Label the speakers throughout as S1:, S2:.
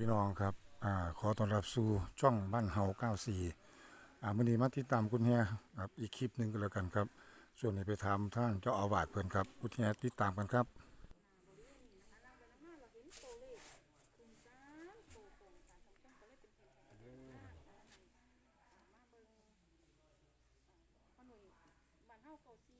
S1: พี่น้องครับอขอต้อนรับสู่ช่องบ้านเฮา94อ่ามื้อนี้มาติดตามคุณเฮียครับอีกคลิปหนึ่งก็แล้วกันครับ ส่วนนี้ไปถามท่านเจ้าอาวาสเพื่อนครับคุณเฮียติดตามกันครับ
S2: บ้านเฮา94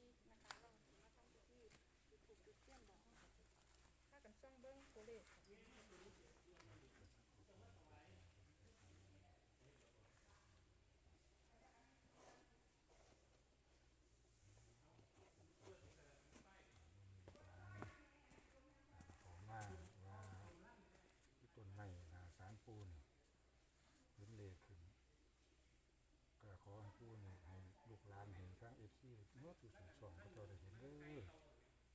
S2: เมื่อ
S1: ทุกสองก็จะได้เห็นเด้อ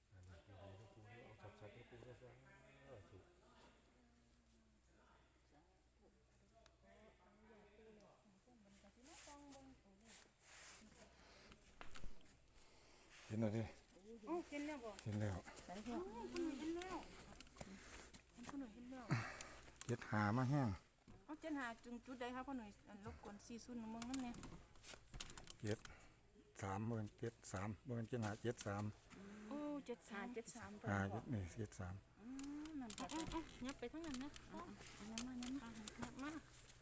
S1: อันนี้คือดีที่ปูเอาชัดๆให้ปูได้ซะถูกเห็นแล้วดิ
S2: โอ้เห็นแล้วบ่
S1: เห็นแล้ว
S2: ใส่หัวพ่อหนุ่ยเห็นแล้วพ่อหนุ่ยเห็นแล้ว
S1: เจ็ดหามาแห้ง
S2: เอาเจนหาจุดจุดใดครับพ่อหนุ่ยอันรบกวน40เมืองนำแน่
S1: เจ็ด สามเบินเจ็ดสามเบินเจ็ดหาเจ็ดสาม
S2: โอ้73 73
S1: หาเจ็ดนี่เจ็ดสาม
S2: อืมนั่นค่ะเอ้าๆยับไปทางนั้นนะเอ้าอันนั้นมานั้นมายับมา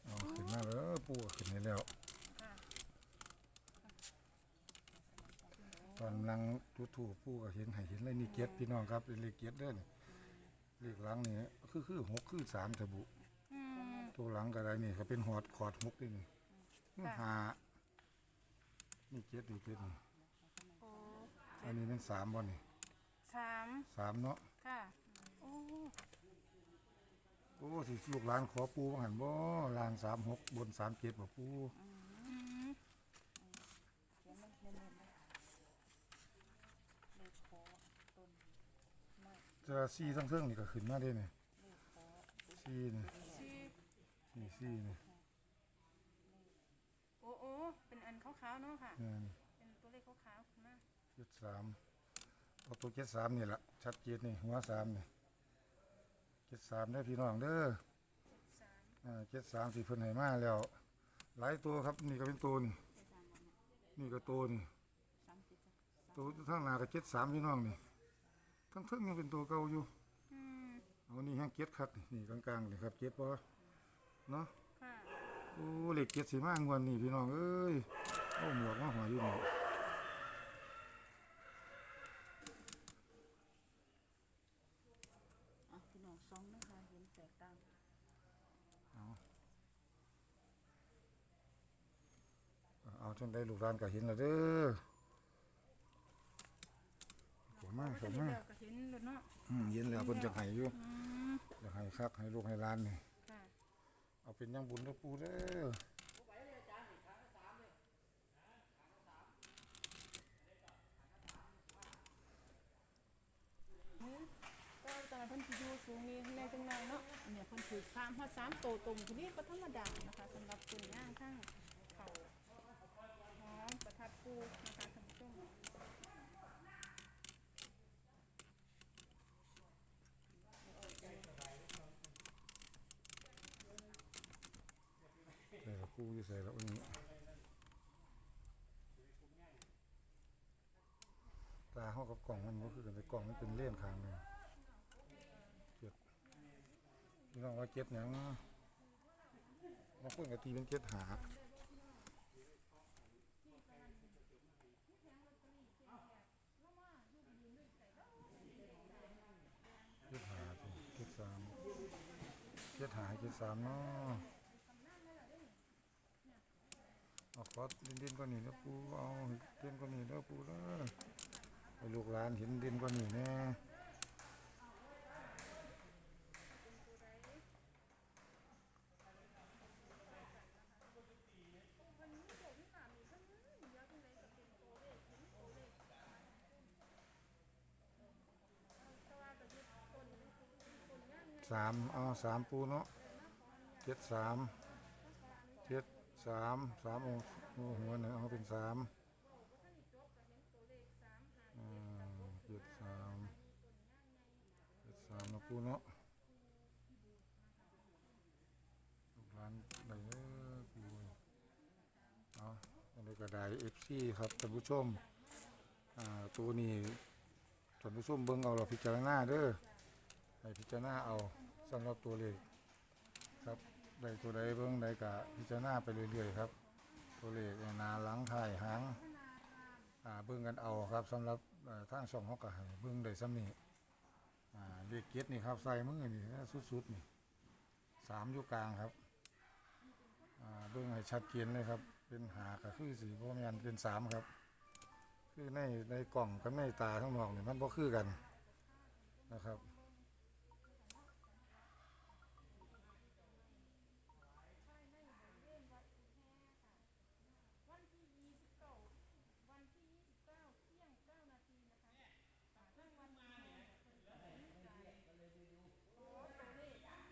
S1: เอาขึ้นมาแล้วปูก็ขึ้นให้แล้ว
S2: ค่ะ
S1: ตอนนั่งทูทูปูก็เห็นให้เห็นเลยนี่เจ็ดพี่น้องครับเป็นเลขเจ็ดเด้อนี่เลขหลังนี่คือคือหกคือสามทะบุ
S2: อืม
S1: ตัวหลังก็ได้นี่ก็เป็นหอดขอดหกด้วยนี่นี่
S2: ค่ะ
S1: หา นี่เจ็ดนี่เจ็ดนี่
S2: โอ้
S1: อันนี้เป็นสามบ่นี่
S2: สาม
S1: สามเนาะ
S2: ค่ะโอ้
S1: โอ้สิลูกหลานขอปูว่าหันบ่ลางสามหกบนสามเจ็ดบ่ปู
S2: อืม
S1: จะซีทั้งเครื่องนี่ก็ขึ้นมาได้นี่ซีนี่
S2: สี่
S1: นี่ซีนี่
S2: โอ้โอ้เป็นอันขาวๆเนาะค่ะ
S1: นี่น
S2: เป็นตัวเลขขาวๆขึ้นมา
S1: เจ็ดสามเอาตัวเจ็ดสามนี่แหละชัดเจนนี่หัวสามนี่เจ็ดสามได้อพี่น้องเด้อ
S2: สาม
S1: อ่าเจ็ดสามสี่เพิ่นให้มาแล้ว หลายตัวครับนี่ก็เป็นตัวนี่นี่ก็ตัวนี่ตัวทั้งหน้าก็เจ็ดสามพี่น้องนี่ทั้งเทิงยังเป็นตัวเก่าอยู่
S2: อืม
S1: เอานี่แห้งเจ็ดคักนี่กลางๆนี่ครับเจ็ดปอเนาะ
S2: ค่ะ
S1: โอ้เหล็กเจ็ดสีมางวนนี่พี่น้องเอ้ยโอ้หมวกมาหัวอยู่นี่
S2: อะพี่น้องสองนะคะเห็นแตกต่าง
S1: เอาเอาจนได้ลูกร้านก็เห็นแล้วเด้อผมมาผมมา
S2: แล้วก็เห็นแล้วเนาะ
S1: อืมเห็นแล้วเพิ่นจะให้อยู่
S2: อืม
S1: จะให้คักให้ลูกให้ร้านนี่
S2: ค่ะ
S1: เอาเป็นยังบุญเด้อปู่เด้อ
S2: ก็ตอนนั้นเพิ่นสิอยู่สูงนี่ในจังหน่อยเนาะเนี่ยเพิ่นถือสามฮอดสามโตตรงทีนี้ก็ธรรมดานะคะสำหรับคนย่างข้างเขาหอมประทัดปูนะคะท่านผู้ชม
S1: กูอยู่ใส่ละอุ้ตาเฮากับกล่องมันบ่คือกันแต่กล่องมันเป็นเล่นขางหนึงเจ็ดพี่น้องว่าเจ็ดหยังบางคนก็ตีเป็นเจ็ดหาเจ็ดหาเจ็ดสามเจ็ดหาเจ็ดสามเนาะ เอเด่นๆกว่านี้นะปูเอาเด่นกว่านี้นะปูนะให้ลูกหลานเห็นเด่นกว่านี้แน่สามเอาสามปูเนาะเจ็ดสามเจ็ดสามสามอง โอ้หัวนะเอาเป็นสามเจ็ดสามเจ็ดสามนะปูเนาะลูกหลานได้เยอะปูเอาอันนี้ก็ได้เอฟซีครับท่านผู้ชมอ่าตัวนี้ท่านผู้ชมเบิ่งเอาเราพิจารณาเด้อให้พิจารณาเอาสำหรับตัวเลขครับใดตัวใดเบิ่งใดกะพิจารณาไปเรื่อยๆครับ ตัวเลขเนี่ยหนาหลังท้ายหางอ่าเบิ่งกันเอาครับสำหรับเอ่อทางช่องเฮาก็ให้เบิ่งได้ซ้ำนี้อ่าเลขเกียรตินี่ครับใส่มือนี่นะสุดๆนี่สามอยู่กลางครับอ่าเบิ่งให้ชัดเจนเลยครับ เป็นหาก็คือสีบ่แม่นเป็นสามครับ คือในในกล่องกับในตาข้างนอกนี่มันบ่คือกันนะครับ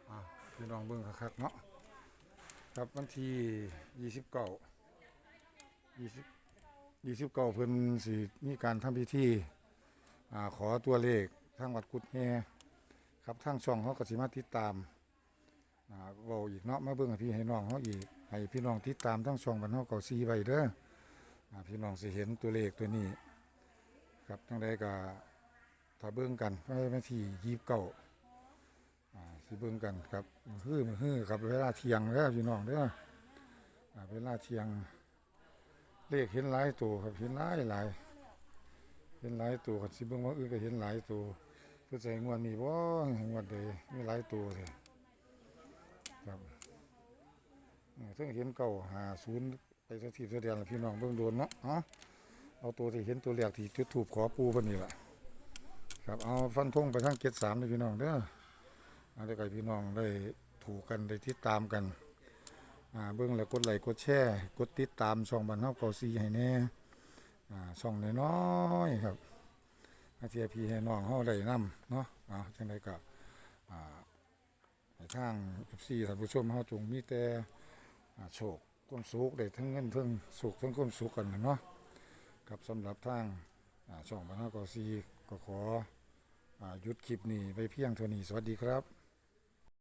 S1: อะ พี่น้องเบิ่งคักๆเนาะครับวันที่ยี่สิบเก้ายี่สิบยี่สิบเก้าเพิ่นสิมีการทำพิธีอ่าขอตัวเลขทางวัดกุดแฮครับทางช่องเขาก็สิมาติดตามอ่าเว้าอีกเนาะมาเบิ่งให้พี่ให้น้องเขาอีกให้พี่น้องติดตามทั้งช่องบรรเฮาเก่าซีไว้เด้ออ่าพี่น้องสิเห็นตัวเลขตัวนี้ ครับจังใดก็ถ้าเบิ่งกันวันที่ยี่สิบเก้า สิเบิ่งกันครับฮือฮือครับเวลาเที่ยงเด้อพี่น้องเด้อเวลาเที่ยงเลขเห็นหลายตัวครับเห็นหลายหลายเห็นหลายตัวครับสิเบิ่งว่าอื่นก็เห็นหลายตัวเพื่อใส่งวดนี้บ่งวดใดมีหลายตัวเลยครับเออเพิ่งเห็นเก่าหาศูนย์ไปสักทีเสียเดียวล่ะพี่น้องเบิ่งโดนเนาะเอาเอาตัวที่เห็นตัวแรกที่จุดถูกขอปูเพิ่นนี่ล่ะครับเอาฟันธงไปทางเจ็ดสามเลยพี่น้องเด้อ ได้กับพี่น้องได้ถูกกันได้ติดตามกันเบิ่งแล้วกดไลค์กดแชร์กดติดตามช่องบันเทาเกาซีให้แน่ช่องน้อยๆครับอาเทียพีให้น้องเฮาได้นํเนาะเอาจังไดก็อ่าให้ทาง FC ท่านผู้ชมเฮาจงมีแต่โชคความสุขได้ทั้งเงินทั้งสุขทั้งความสุขกันเนาะครับสำหรับทางช่องบันเทาเกาซีก็ขอหยุดคลิปนี้ไปเพียงเท่านี้สวัสดีครับ